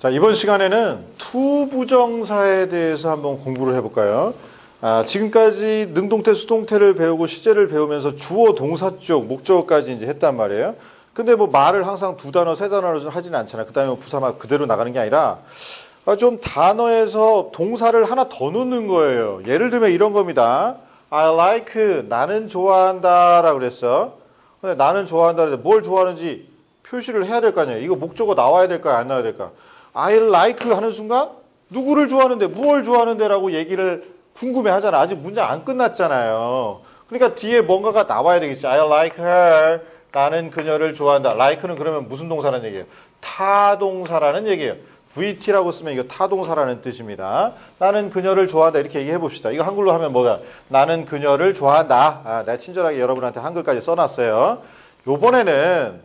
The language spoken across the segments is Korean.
자, 이번 시간에는 투부정사에 대해서 한번 공부를 해볼까요? 아, 지금까지 능동태, 수동태를 배우고 시제를 배우면서 주어, 동사 쪽, 목적어까지 이제 했단 말이에요. 근데 뭐 말을 항상 두 단어, 세 단어로 좀 하지는 않잖아요. 그 다음에 부사만 그대로 나가는 게 아니라 아, 좀 단어에서 동사를 하나 더 넣는 거예요. 예를 들면 이런 겁니다. I like, 나는 좋아한다 라고 그랬어. 근데 나는 좋아한다 그랬는데 뭘 좋아하는지 표시를 해야 될 거 아니에요. 이거 목적어 나와야 될까, 안 나와야 될까? I like 하는 순간 누구를 좋아하는데, 무엇을 좋아하는데 라고 얘기를 궁금해 하잖아. 아직 문장 안 끝났잖아요. 그러니까 뒤에 뭔가가 나와야 되겠지. I like her. 나는 그녀를 좋아한다. like는 그러면 무슨 동사라는 얘기예요? 타동사라는 얘기예요. VT라고 쓰면 이거 타동사라는 뜻입니다. 나는 그녀를 좋아한다. 이렇게 얘기해 봅시다. 이거 한글로 하면 뭐가? 나는 그녀를 좋아한다. 아, 내가 친절하게 여러분한테 한글까지 써놨어요. 요번에는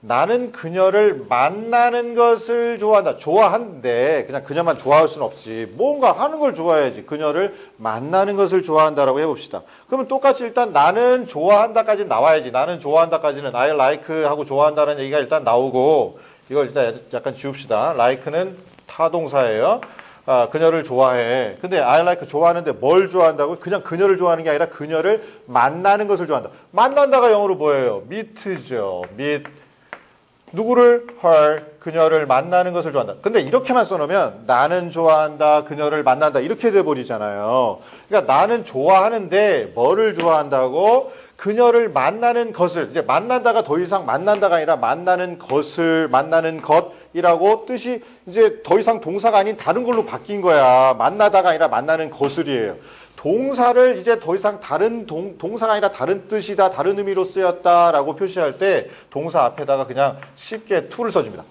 나는 그녀를 만나는 것을 좋아한다. 좋아한데 그냥 그녀만 좋아할 수는 없지. 뭔가 하는 걸 좋아해야지. 그녀를 만나는 것을 좋아한다라고 해봅시다. 그러면 똑같이 일단 나는 좋아한다까지 나와야지. 나는 좋아한다까지는 I like 하고 좋아한다는 얘기가 일단 나오고 이걸 일단 약간 지웁시다. like는 타동사예요. 아, 그녀를 좋아해. 근데 I like 좋아하는데 뭘 좋아한다고? 그냥 그녀를 좋아하는 게 아니라 그녀를 만나는 것을 좋아한다. 만난다가 영어로 뭐예요? meet죠. meet. 누구를 her 그녀를 만나는 것을 좋아한다. 근데 이렇게만 써놓으면 나는 좋아한다, 그녀를 만난다 이렇게 돼 버리잖아요. 그러니까 나는 좋아하는데 뭐를 좋아한다고 그녀를 만나는 것을 이제 만난다가 더 이상 만난다가 아니라 만나는 것을 만나는 것이라고 뜻이 이제 더 이상 동사가 아닌 다른 걸로 바뀐 거야. 만나다가 아니라 만나는 것을이에요. 동사를 이제 더 이상 다른 동, 동사가 아니라 다른 뜻이다, 다른 의미로 쓰였다라고 표시할 때 동사 앞에다가 그냥 쉽게 to를 써줍니다.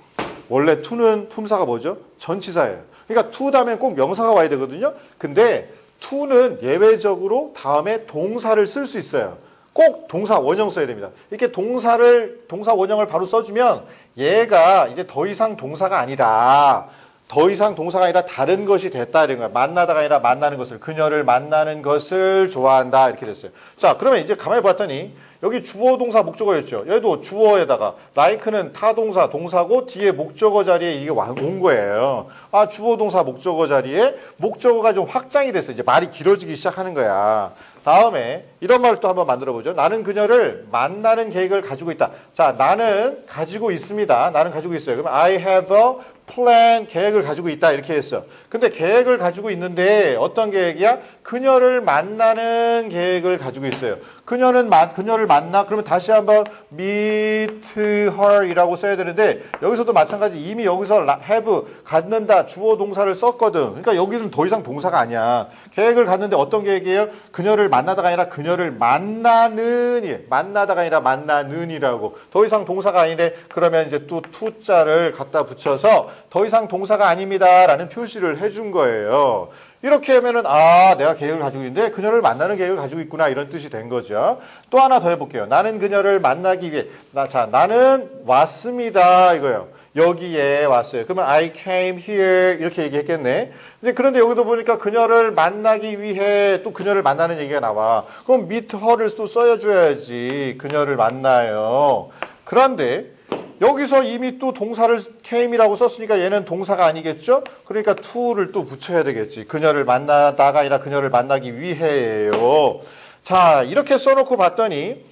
원래 to는 품사가 뭐죠? 전치사예요. 그러니까 to 다음에 꼭 명사가 와야 되거든요. 근데 to는 예외적으로 다음에 동사를 쓸 수 있어요. 꼭 동사 원형 써야 됩니다. 이렇게 동사를 동사 원형을 바로 써주면 얘가 이제 더 이상 동사가 아니라 더 이상 동사가 아니라 다른 것이 됐다 이런 거야. 만나다가 아니라 만나는 것을 그녀를 만나는 것을 좋아한다 이렇게 됐어요. 자, 그러면 이제 가만히 봤더니 여기 주어 동사 목적어였죠. 얘도 주어에다가 like는 타동사 동사고 뒤에 목적어 자리에 이게 온 거예요. 아, 주어 동사 목적어 자리에 목적어가 좀 확장이 됐어요. 이제 말이 길어지기 시작하는 거야. 다음에 이런 말을 또 한번 만들어 보죠. 나는 그녀를 만나는 계획을 가지고 있다. 자, 나는 가지고 있습니다. 나는 가지고 있어요. 그러면 I have a plan 계획을 가지고 있다 이렇게 했어. 근데 계획을 가지고 있는데 어떤 계획이야? 그녀를 만나는 계획을 가지고 있어요. 그녀는 마, 그녀를 만나 그러면 다시 한번 meet her이라고 써야 되는데 여기서도 마찬가지 이미 여기서 have 갖는다 주어 동사를 썼거든. 그러니까 여기는 더 이상 동사가 아니야. 계획을 갖는데 어떤 계획이에요? 그녀를 만나다가 아니라 그녀 를 만나는 일. 만나다가 아니라 만나는이라고. 더 이상 동사가 아니래. 그러면 이제 또 투자를 갖다 붙여서 더 이상 동사가 아닙니다라는 표시를 해준 거예요. 이렇게 하면은 아 내가 계획을 가지고 있는데 그녀를 만나는 계획을 가지고 있구나 이런 뜻이 된 거죠. 또 하나 더 해볼게요. 나는 그녀를 만나기 위해 나, 자 나는 왔습니다 이거요. 여기에 왔어요. 그러면 I came here 이렇게 얘기했겠네. 근데 그런데 여기도 보니까 그녀를 만나기 위해 또 그녀를 만나는 얘기가 나와. 그럼 meet her를 또 써줘야지. 그녀를 만나요. 그런데 여기서 이미 또 동사를 came이라고 썼으니까 얘는 동사가 아니겠죠? 그러니까 to를 또 붙여야 되겠지. 그녀를 만나다가 아니라 그녀를 만나기 위해예요. 자, 이렇게 써놓고 봤더니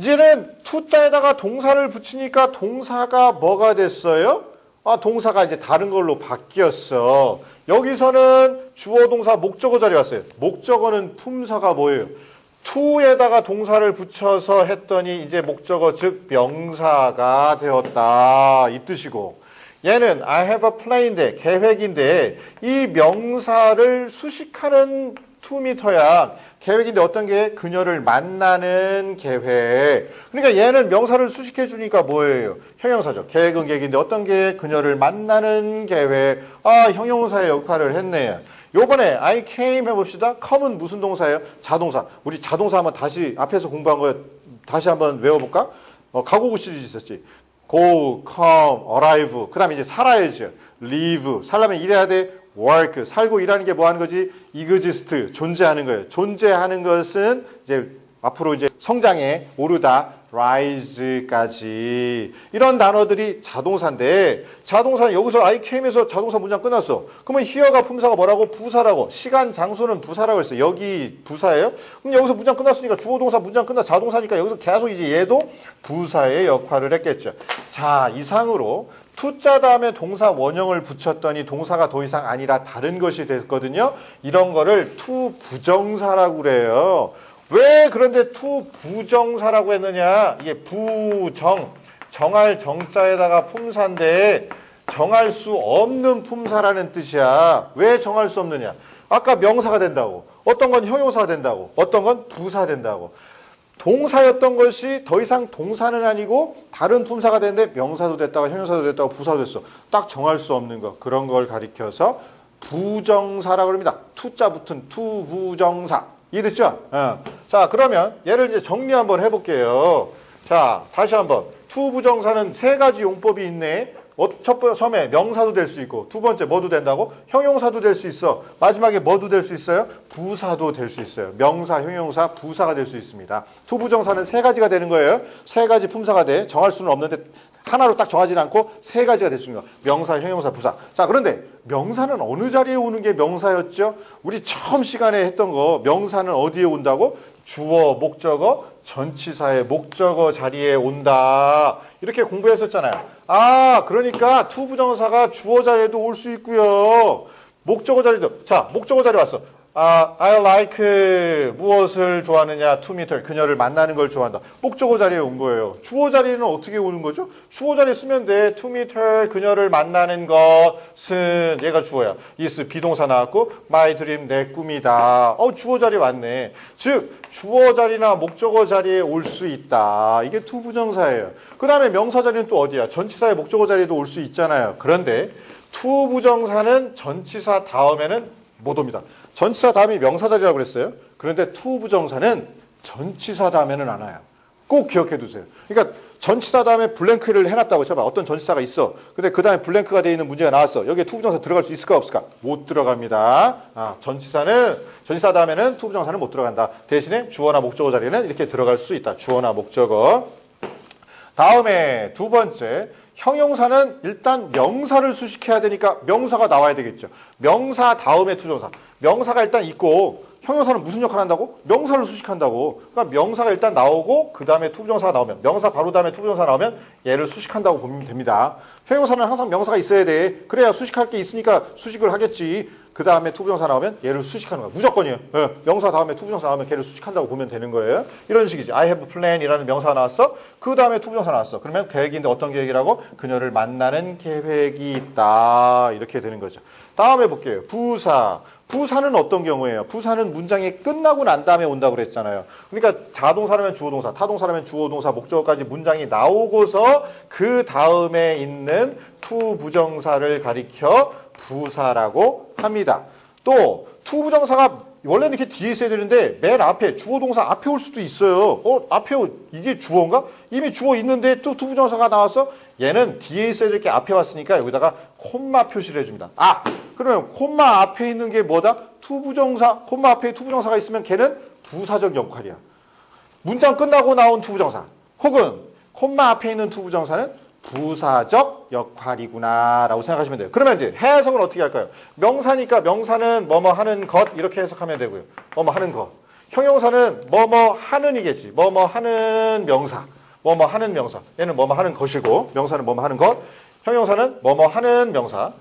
이제는 to자에다가 동사를 붙이니까 동사가 뭐가 됐어요? 아, 동사가 이제 다른 걸로 바뀌었어. 여기서는 주어 동사 목적어 자리 왔어요. 목적어는 품사가 뭐예요? to에다가 동사를 붙여서 했더니 이제 목적어 즉 명사가 되었다 이 뜻이고 얘는 I have a plan인데 계획인데 이 명사를 수식하는 2미터야 계획인데 어떤 게 그녀를 만나는 계획 그러니까 얘는 명사를 수식해 주니까 뭐예요 형용사죠 계획은 계획인데 어떤 게 그녀를 만나는 계획 아 형용사의 역할을 했네 요번에 I came 해봅시다. come은 무슨 동사예요? 자동사. 우리 자동사 한번 다시 앞에서 공부한 거 다시 한번 외워볼까? 어, 가고구 시리즈 있었지. go, come, arrive. 그 다음에 이제 살아야죠. live. 살려면 일해야 돼. Work. 살고 일하는 게 뭐 하는 거지? exist. 존재하는 거예요. 존재하는 것은 이제 앞으로 이제 성장에 오르다, rise까지 이런 단어들이 자동사인데 자동사는 여기서 I came에서 자동사 문장 끝났어. 그러면 here가 품사가 뭐라고? 부사라고. 시간, 장소는 부사라고 했어. 여기 부사예요. 그럼 여기서 문장 끝났으니까 주어 동사 문장 끝나 자동사니까 여기서 계속 이제 얘도 부사의 역할을 했겠죠. 자, 이상으로 투자 다음에 동사 원형을 붙였더니 동사가 더 이상 아니라 다른 것이 됐거든요. 이런 거를 투 부정사라고 그래요. 왜 그런데 투 부정사라고 했느냐? 이게 부정, 정할 정자에다가 품사인데 정할 수 없는 품사라는 뜻이야. 왜 정할 수 없느냐? 아까 명사가 된다고. 어떤 건 형용사가 된다고. 어떤 건 부사 된다고. 동사였던 것이 더 이상 동사는 아니고 다른 품사가 되는데 명사도 됐다가 형용사도 됐다가 부사도 됐어. 딱 정할 수 없는 거. 그런 걸 가리켜서 부정사라고 합니다. 투자 붙은 투부정사. 이해됐죠? 어. 자, 그러면 얘를 이제 정리 한번 해볼게요. 자, 다시 한번. 투부정사는 세 가지 용법이 있네. 어, 첫 처음에 명사도 될 수 있고, 두 번째 뭐도 된다고? 형용사도 될 수 있어. 마지막에 뭐도 될 수 있어요? 부사도 될 수 있어요. 명사, 형용사, 부사가 될 수 있습니다. 투부정사는 세 가지가 되는 거예요. 세 가지 품사가 돼. 정할 수는 없는데 하나로 딱 정하지는 않고 세 가지가 거. 명사, 형용사, 부사. 자, 그런데 명사는 어느 자리에 오는 게 명사였죠? 우리 처음 시간에 했던 거 명사는 어디에 온다고? 주어, 목적어, 전치사의 목적어 자리에 온다. 이렇게 공부했었잖아요. 아, 그러니까 투부정사가 주어 자리에도 올 수 있고요. 목적어 자리도. 자, 목적어 자리 왔어. 아, I like 무엇을 좋아하느냐, to meet her, 그녀를 만나는 걸 좋아한다. 목적어 자리에 온 거예요. 주어 자리는 어떻게 오는 거죠? 주어 자리 쓰면 돼. to meet her, 그녀를 만나는 것은 얘가 주어야. is 비동사 나왔고, my dream 내 꿈이다. 어, 주어 자리 왔네. 즉 주어 자리나 목적어 자리에 올 수 있다. 이게 투부정사예요. 그 다음에 명사 자리는 또 어디야? 전치사의 목적어 자리에도 올 수 있잖아요. 그런데 투부정사는 전치사 다음에는 못 옵니다. 전치사 다음이 명사 자리라고 그랬어요. 그런데 투 부정사는 전치사 다음에는 안 와요. 꼭 기억해 두세요. 그러니까 전치사 다음에 블랭크를 해놨다고 쳐봐. 어떤 전치사가 있어. 근데 그 다음에 블랭크가 되어 있는 문제가 나왔어. 여기에 투부정사 들어갈 수 있을까 없을까? 못 들어갑니다. 아, 전치사는 전치사 다음에는 투부정사는 못 들어간다. 대신에 주어나 목적어 자리는 이렇게 들어갈 수 있다. 주어나 목적어. 다음에 두 번째 형용사는 일단 명사를 수식해야 되니까 명사가 나와야 되겠죠. 명사 다음에 투정사. 명사가 일단 있고 형용사는 무슨 역할을 한다고? 명사를 수식한다고. 그러니까 명사가 일단 나오고 그 다음에 투부정사가 나오면 명사 바로 다음에 투부정사 나오면 얘를 수식한다고 보면 됩니다. 형용사는 항상 명사가 있어야 돼. 그래야 수식할 게 있으니까 수식을 하겠지. 그 다음에 투부정사 나오면 얘를 수식하는 거야. 무조건이에요. 예, 명사 다음에 투부정사 나오면 걔를 수식한다고 보면 되는 거예요. 이런 식이지. I have plan이라는 명사가 나왔어. 그 다음에 투부정사 나왔어. 그러면 계획인데 어떤 계획이라고? 그녀를 만나는 계획이 있다. 이렇게 되는 거죠. 다음에 볼게요. 부사. 부사는 어떤 경우예요? 부사는 문장이 끝나고 난 다음에 온다고 그랬잖아요. 그러니까 자동사라면 주어동사, 타동사라면 주어동사, 목적어까지 문장이 나오고서 그 다음에 있는 투 부정사를 가리켜 부사라고 합니다. 또 투부정사가 원래는 이렇게 뒤에 있어야 되는데 맨 앞에 주어동사 앞에 올 수도 있어요. 어 앞에 올, 이게 주어인가? 이미 주어 있는데 또 투부정사가 나와서 얘는 뒤에 있어야 될 게 앞에 왔으니까 여기다가 콤마 표시를 해줍니다. 아 그러면 콤마 앞에 있는 게 뭐다? 투부정사 콤마 앞에 투부정사가 있으면 걔는 부사적 역할이야. 문장 끝나고 나온 투부정사 혹은 콤마 앞에 있는 투부정사는 부사적 역할이구나 라고 생각하시면 돼요. 그러면 이제 해석은 어떻게 할까요? 명사니까 명사는 뭐뭐 하는 것 이렇게 해석하면 되고요. 뭐뭐 하는 것. 형용사는 뭐뭐 하는이겠지. 뭐뭐 하는 명사. 뭐뭐 하는 명사. 얘는 뭐뭐 하는 것이고 명사는 뭐뭐 하는 것. 형용사는 뭐뭐 하는 명사.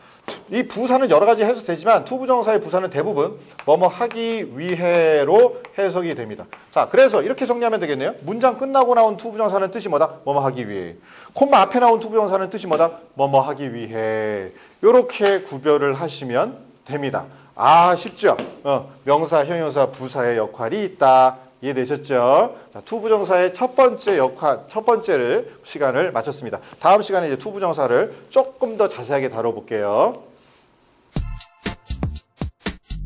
이 부사는 여러 가지 해석되지만 투부정사의 부사는 대부분 뭐뭐 하기 위해로 해석이 됩니다. 자, 그래서 이렇게 정리하면 되겠네요. 문장 끝나고 나온 투부정사는 뜻이 뭐다? 뭐뭐 하기 위해. 콤마 앞에 나온 투부정사는 뜻이 뭐다? 뭐뭐 하기 위해. 이렇게 구별을 하시면 됩니다. 아, 쉽죠? 어, 명사, 형용사, 부사의 역할이 있다. 이해되셨죠? 자, 투부정사의 첫 번째 역할, 첫 번째를 시간을 마쳤습니다. 다음 시간에 이제 투부정사를 조금 더 자세하게 다뤄볼게요.